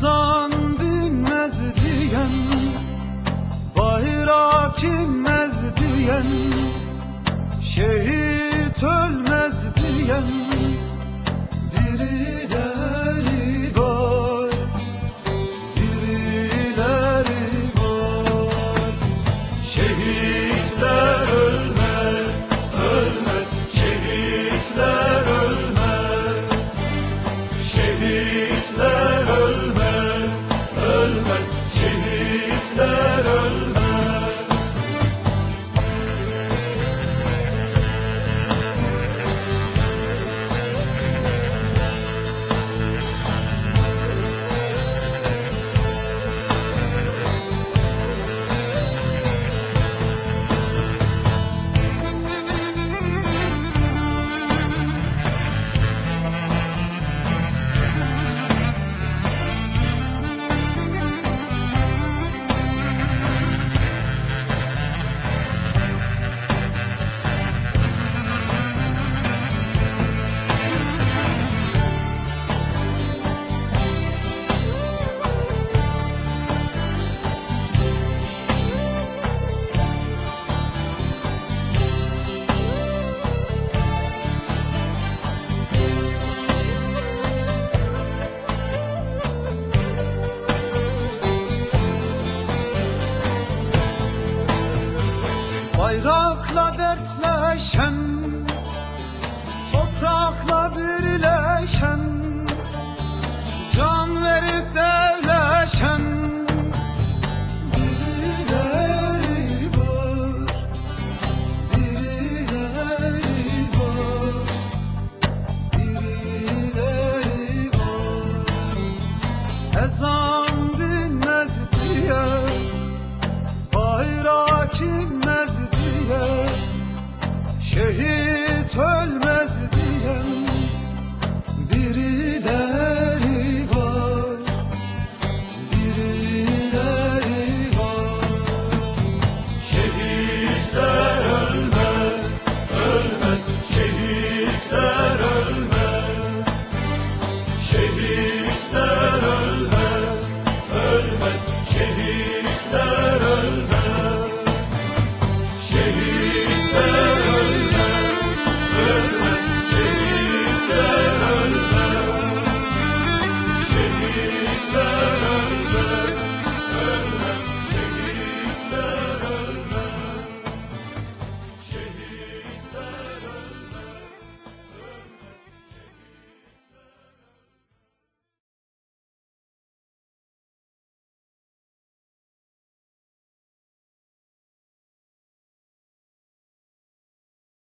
ezan dinmez diyen Bayrak inmez diyen Şehit ölmez diyen Biri Bayrakla dertleşem Toprakla birleşem